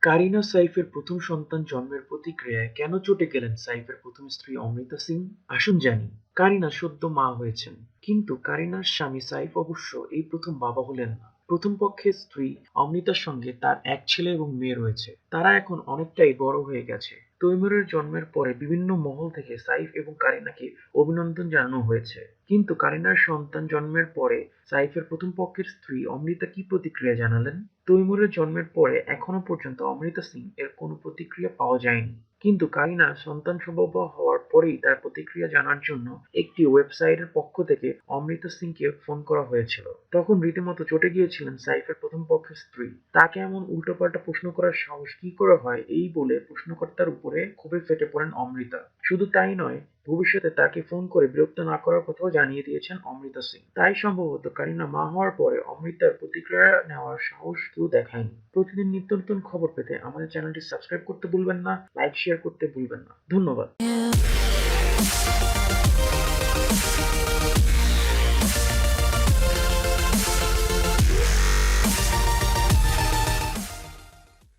কারিনা সাইফের প্রথম সন্তান জন্মের প্রতিক্রিয়ায় কেন চটে গেলেন সাইফের প্রথম স্ত্রী অমৃতা সিং? আসুন জানি, কারিনা সদ্য মা হয়েছেন। কিন্তু কারিনার স্বামী সাইফ অবশ্য এই প্রথম বাবা হলেন না। প্রথম পক্ষের স্ত্রী অমৃতার সঙ্গে তার এক ছেলে এবং মেয়ে রয়েছে। তারা এখন অনেকটাই বড় হয়ে গেছে। তৈমুরের জন্মের পরে বিভিন্ন মহল থেকে সাইফ এবং কারিনাকে অভিনন্দন জানানো হয়েছে। কিন্তু কারিনার সন্তান জন্মের পরে সাইফের প্রথম পক্ষের স্ত্রী অমৃতা কি প্রতিক্রিয়া জানালেন? তৈমুরের জন্মের পরে এখনও পর্যন্ত অমৃতা সিং এর কোনো প্রতিক্রিয়া পাওয়া যায়নি। কিন্তু কারিনা সন্তান সম্ভব হওয়ার পরেই তার প্রতিক্রিয়া জানার জন্য একটি ওয়েবসাইটের পক্ষ থেকে অমৃতা সিংকে ফোন করা হয়েছিল। তখন রীতিমতো চটে গিয়েছিলেন সাইফের প্রথম পক্ষের স্ত্রী। তাকে এমন উল্টোপাল্টা প্রশ্ন করার সাহস কি করে হয় এই বলে প্রশ্নকর্তার উপরে ক্ষোভে ফেটে পড়েন অমৃতা। শুধু তাই নয়, ভবিষ্যতে তাকে ফোন করে বিরক্ত না করার কথাও জানিয়ে দিয়েছেন অমৃতা সিং। তাই সম্ভবত কারিনা মা হওয়ার পরে অমৃতার প্রতিক্রিয়া নেওয়ার সাহস কেউ দেখায়নি। প্রতিদিন নিত্য নতুন খবর পেতে আমাদের চ্যানেলটি সাবস্ক্রাইব করতে ভুলবেন না, লাইক, শেয়ার করতে ভুলবেন না। ধন্যবাদ।